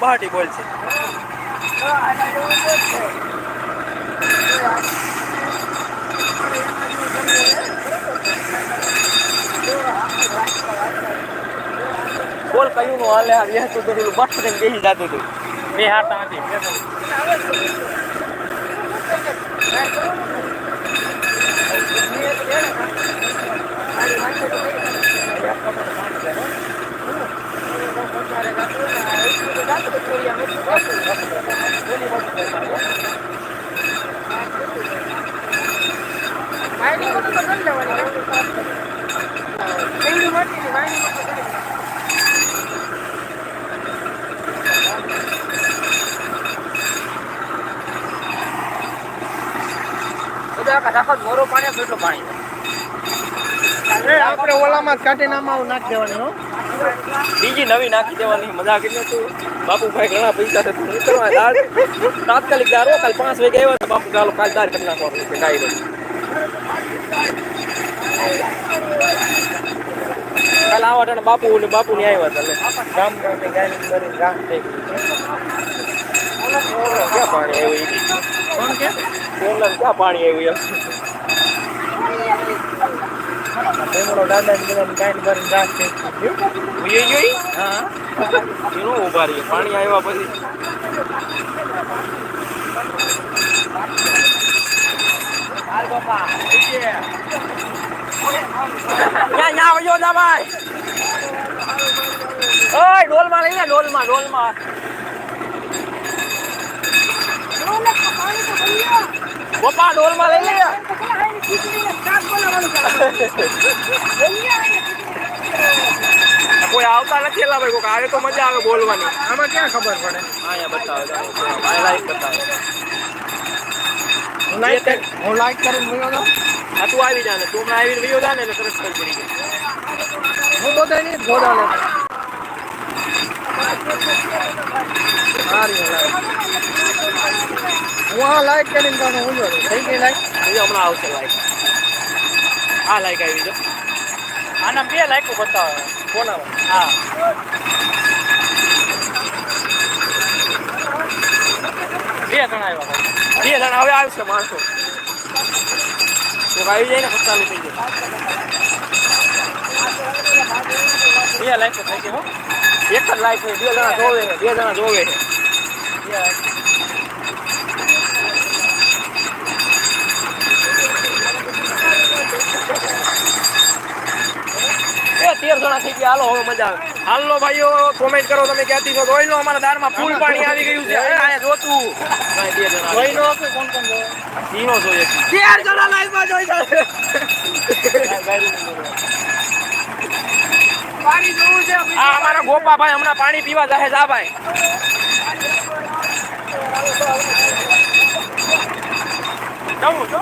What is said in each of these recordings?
બહાટી બોલ છે. બોલ કયું નું હાલે? આ વ્યસ્ત હતું પેલું બસ ને બેસી જતું હતું. બે હાથ નથી મોરો પાણી કેટલું પાણી આપણે ઓલામાં જ કાઢીને નાખી દેવાની હો. બીજી નવી નાખી દેવાની મજા કરી તો બાપુભાઈ ઘણા પૈસા છે તું નીકળવા દાળ તાત્કાલિક દારો કાલ પાંચ વાગે આવ્યો તો બાપુ ચાલો કાલ દાળ કરી છે કાંઈ નહીં કાલ આવા બાપુ ને બાપુ ની આવ્યા હતા ગામ ગામ ગાય થઈ ગયું ક્યાં પાણી આવ્યું? કોણ ક્યાં પાણી આવ્યું એમ ભીમડો દાદા ને બધા ને ભરીને ઊભા રહીએ પાણી આવ્યા પછી ન્યા ના આવજો જા ભાઈ ઓય ડોલમાં લઈ લે ડોલમાં ડોલમાં પપ્પા ડોલમાં લઈ લે. કોઈ આવતા નથી એલા ભાઈ કોઈ આવે તો મજા આવે બોલવાની. આમાં ક્યાં ખબર પડે? અહીંયા બતાવે લાઈક બતાવે હું લાઈક કરી હું લાઈક કરીને મૂક્યો તો આ તું આવી જાને તું હમણાં આવીને જાને જા ને એટલે તરત ખબર પડી ગઈ. હું બધા. નહીં સારી. લાઈક હું આ લાઈક કરીને તમે જોડે થઈ ગઈ લાઈક બીજો હમણાં આવશે લાઈક આ લાઈક આવી છે. આના બે લાઈકો બતાવે. કોનામાં? હા. બે જણા આવ્યા. બે જણા. હવે આવશે માણસો. આવી જાય ને પછી થઈ જાય. બે લાઈકો થઈ ગઈ એક જ લાઈક બે જણા જોવે બે જણા જોવે છે બે like. એ તેર જણા થઈ ગયા. હાલો હવે મજા આવે. હાલો ભાઈઓ કોમેન્ટ કરો તમે ક્યાંથી છો? જોઈ લો અમારા દારમાં ફૂલ પાણી આવી ગયું છે. આયા જોતું? કોણ કોણ જોઈએ. તેર જણા લાઈવમાં જોઈ જાય આ અમારા ગોપાભાઈ હમણાં પાણી પીવા જાહે જા ભાઈ. જવું છો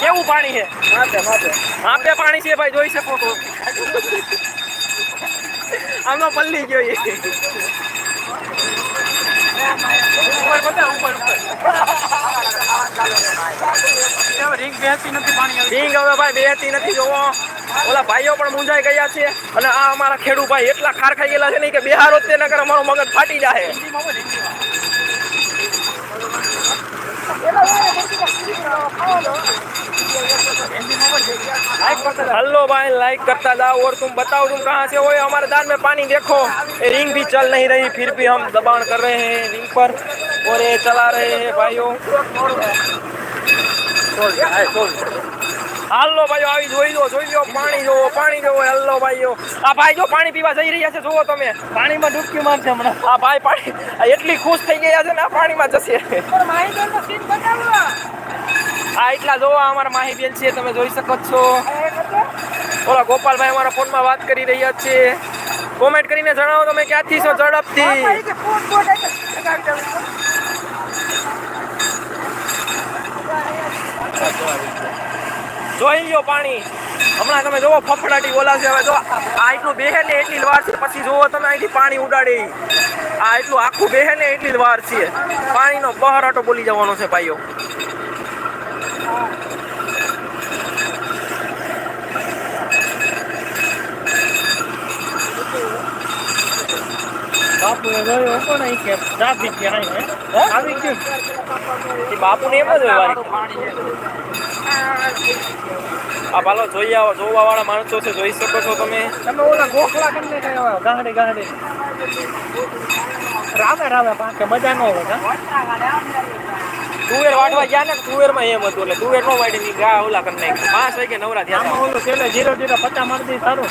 કેવું પાણી છે? માપે પાણી છે ભાઈ જોઈ શકો તો આમાં પલ્લી ગયો. રીંગ હવે ભાઈ બેહતી નથી જોવો. ઓલા ભાઈઓ પણ મુંજાઈ ગયા છે. અને આ અમારા ખેડૂત ભાઈ એટલા ખાર ખાઈ ગયેલા છે નહીં કે બિહારો તે નગર અમારો મગજ ફાટી જાય हेलो भाई लाइक करता जाओ और तुम बताओ तुम कहाँ से हो ये हमारे दाल में पानी देखो ये रिंग भी चल नहीं रही फिर भी हम दबाण कर रहे हैं रिंग पर और ये चला रहे हैं भाइयों હાલો ભાઈઓ આવી જોઈ લો જોઈ લો પાણી જોવો પાણી જોવો હાલો ભાઈઓ. આ ભાઈ જો પાણી પીવા જઈ રહ્યા છે જોવો તમે. પાણીમાં ડૂબકી મારશે હમણાં. આ ભાઈ પાણી આ એટલી ખુશ થઈ ગયા છે ને આ પાણીમાં જશે. આ એટલા જોવા અમારા માહિતી બેન છે તમે જોઈ શકો છો. ઓલા ગોપાલભાઈ અમારા ફોનમાં વાત કરી રહ્યા છે. કોમેન્ટ કરીને જણાવો તમે ક્યાંથી છો ઝડપથી? જોઈ લો પાણી. હમણાં તમે જોવો ફફડાટી બોલાવશે હવે. જો આ એટલું બેહે ને એટલી વાર છે. પછી જોવો તમે અહીંથી પાણી ઉડાડી. આ એટલું આખું બેહે ને એટલી વાર છે. પાણીનો બહારાટો બોલી જવાનો છે ભાઈઓ. બાપુ એમ જ હોય આ ભાલો જોઈ આવો જોવા વાળા માણસો છે જોઈ શકો છો તમે. તમે ઓલા ગોખલા કરીને કઈ આવે ગાંડી ગાંડી રામે રાવે પાકે મજા ન હોય તુવેર વાટવા ગયા ને તુવેરમાં એમ હતું એટલે તુવેર નો વાડી ની ગા ઓલા કરી નાખી પાંચ વાગે નવરા થયા. ઓલું પેલે જીરો જીરો પચાસ મારી દઈ સારું.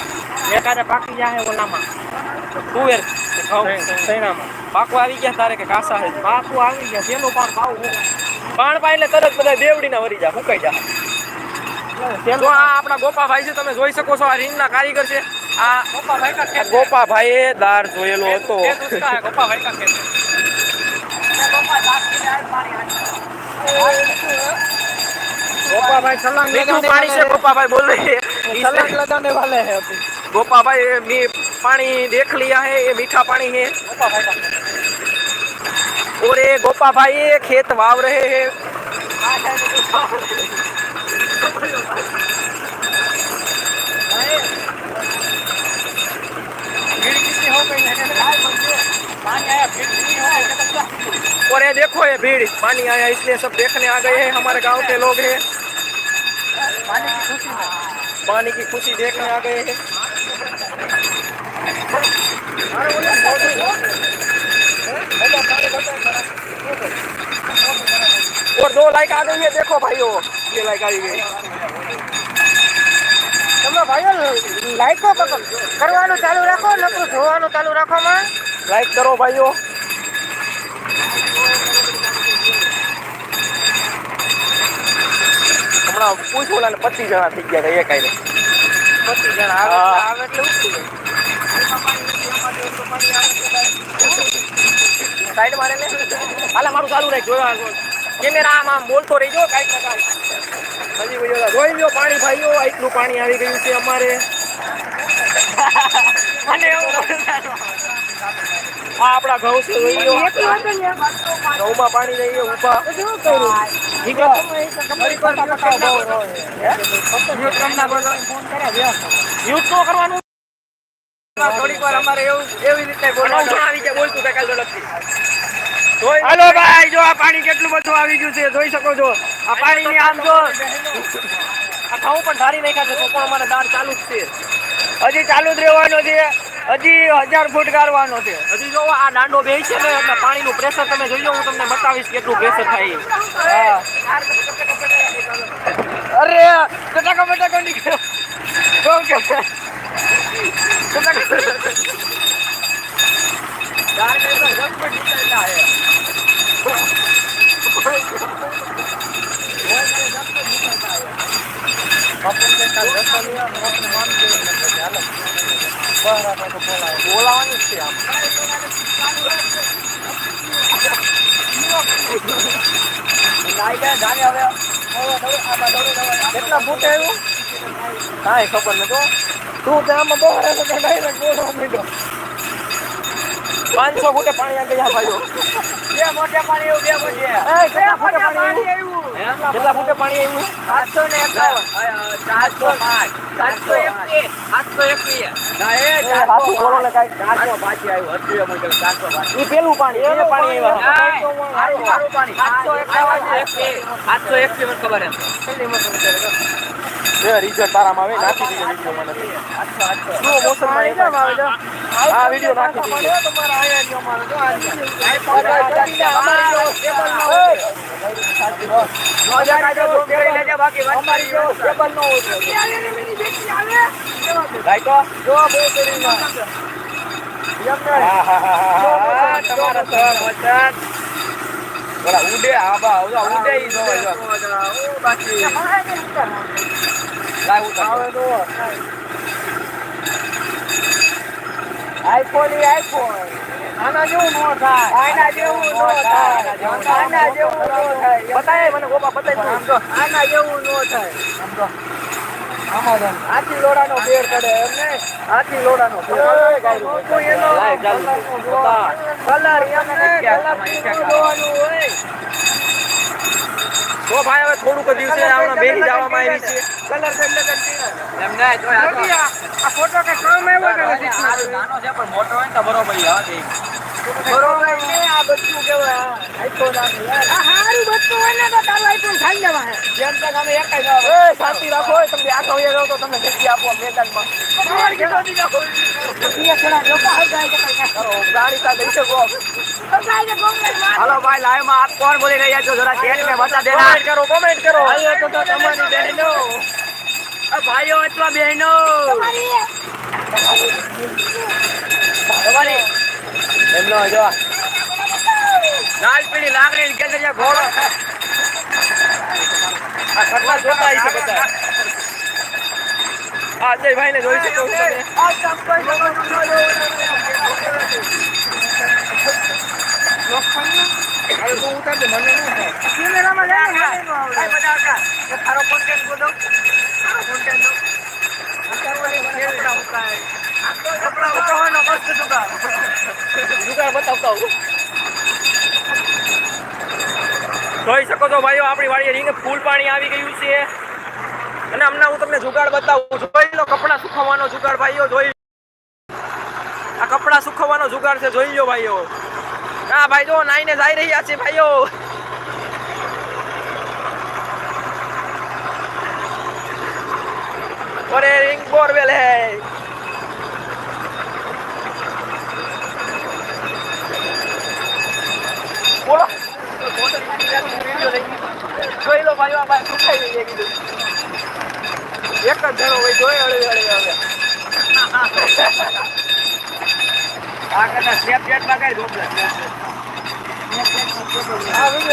એકારે પાકી જાય ઓલામાં. તુવેર. પાકવા આવી ગયા તારે કે કાસા હે? પાકું આવી ગયા તેનું પણ ખાવું પાણ પાઈ એટલે તરત બધા દેવડી ના વરી જા ફૂકાઈ જા તો આ આપણા ગોપાભાઈ છે તમે જોઈ શકો છો આ રીંગના કારીગર છે આ આ ગોપાભાઈએ દાર જોયેલો હતો ગોપાભાઈ છલાંગ મીઠું લગાને પાણી છે વાલે- ગોપાભાઈ બોલ રહે हैं। छलांग लगाने वाले हैं अभी गोपा भाई मी पानी देख लिया है ये मीठा पानी है और ये गोपा भाई ये खेत वाव रहे हैं। और ये देखो, ये भीड़, पानी आया, इसलिए सब देखने आ गए हैं, हमारे गाँव के लोग हैं। पानी की खुशी पानी की खुशी देखने आ गए हैं। और दो लाइक आ गई है देखो भाइयों ये लाइक आ गई તમે ભાઈઓ લાઈકો કરવાનું ચાલુ રાખો નકરું જોવાનું ચાલુ રાખો માં લાઈક કરો ભાઈઓ હમણાં પૂછ ઓલા ને પચીસ જણા થઈ ગયા હતા એક આઈને પચીસ જણા આવે હા. આવે એટલે ઉઠી સાઈડ મારે ને હાલા મારું ચાલુ રાખ જોયા કેમેરા આમ બોલતો રહીજો કાંઈક ના કાંઈક હજી ભાઈ જોઈ લો પાણી ભાઈઓ એટલું પાણી આવી ગયું છે અમારે. અને આ આપણા ઘઉં છે જોઈ લો ઘઉંમાં પાણી જઈએ ઊભા. યુઝ તો કરવાનું. થોડીક વાર અમારે એવું એવી રીતે બોલતું કાંઈ કાલ ઝડપથી જોઈ લો. હાલો ભાઈ જો આ પાણી કેટલું બધું આવી ગયું છે જોઈ શકો છો. આ પાણીની આમ જો. આ ઘઉં પણ ધારી નાખ્યા છે તો પણ અમારે દાળ ચાલુ જ છે. હજી ચાલુ જ રહેવાનો છે. હજી હજાર ફૂટ કાઢવાનો છે. હજી જો આ દાંડો બે છે ને એટલે પાણીનું પ્રેશર તમે જોઈ લો હું તમને બતાવીશ કેટલું પ્રેશર થાય. અરે ટટાકો બટાકો નીકળ્યો. બહુ કે ટટાકો દાળ ને તો ઝટપટ નીકળતા હે. બોલાવાનું છે આમ કેટલા ફૂટે આવ્યું કાંઈ ખબર નતો તું ત્યાં બહુ હરે તો ડાયરેક્ટ બોલવા માંડ્યો. પાંચસો ફૂટે પાણી આવી ગયા ભાઈઓ. બે મોટે પાણી એવું બે મોટે એ, કેટલા ફૂટે પાણી આવ્યું? કેટલા ફૂટે પાણી આવ્યું? સાતસો ને એકાવન સાતસો પાંચ. સાતસો એકવીસ સાતસો એકવીસ પેલું પાણી એ પાણી સાતસો એકવીસ મને ખબર એમ. રિઝલ્ટ તારામાં આવે. નાખી દીધો વીડિયો મને શું મોસમમાં આ વિડિયો નાખી દીધો. તમારા સર ઓલા ઉડે આબા ઉડે ઈ જોવા જો લાવ ઉતાર. આઈફોન એ આઈફોન. આના જેવું નો થાય. આના જેવું નો થાય. આના જેવું નો થાય. બતાય મને ગોપા બતાય તું. આના જેવું નો થાય. હાથી લોડાનો ફેર પડે એમને હાથી લોડાનો. કલર એમને કલર જોવાનું હોય. તો ભાઈ હવે થોડુંક દિવસે હમણાં બેસી જવામાં આવી છે. કલર એટલે ફોટો એ રહો તો તમને જગ્યા આપો મેદાનમાં. ખબર ગાડી કા દઈ શકો હલો ભાઈ લાઈવમાં આપ કોણ બોલી રહ્યા છો? જરા ચેટ મે બતા દેના. કમેન્ટ કરો કોમેન્ટ કરો. તો તમારી ભાઈઓ અથવા બહેનો. તમારી. એમનો જો લાલ પીળી લાકડી કે છે ઘોડો. આ ઘટના જોતા હશે બધા. આ અજયભાઈ ને જોઈ શકો છો તમે આ ચંપલ કેમેરામાં લે ને મને નો આવડે. ભાઈ બધા હતા એ તારો કોન્ટેન્ટ બોલો તારો કોન્ટેન્ટ દો અંતરવાળી મને કપડા ઉકાય કપડા ઉકાવવાનો કષ્ટ ચુકા જોઈ શકો છો ભાઈઓ, આપણી વાડીએ રીંગ ફૂલ પાણી આવી ગયું છે. અને હમણાં હું તમને જુગાડ બતાવું જોઈ લો કપડાં સુકવવાનો જુગાડ ભાઈઓ, જોઈ આ કપડા સુકવવાનો જુગાડ છે, જોઈ લો ભાઈઓ. હા ભાઈ જો નાઈને જઈ રહ્યા છે ભાઈઓ. અરે રિંગ બોરવેલ હે બોલો લો ભાઈઓ આ ભાઈ સુકાઈ ગઈ એક જ જણો હોય જોઈ હળવી હળવી હવે આ કદાચ સ્નેપચેટમાં કઈ રોક આ video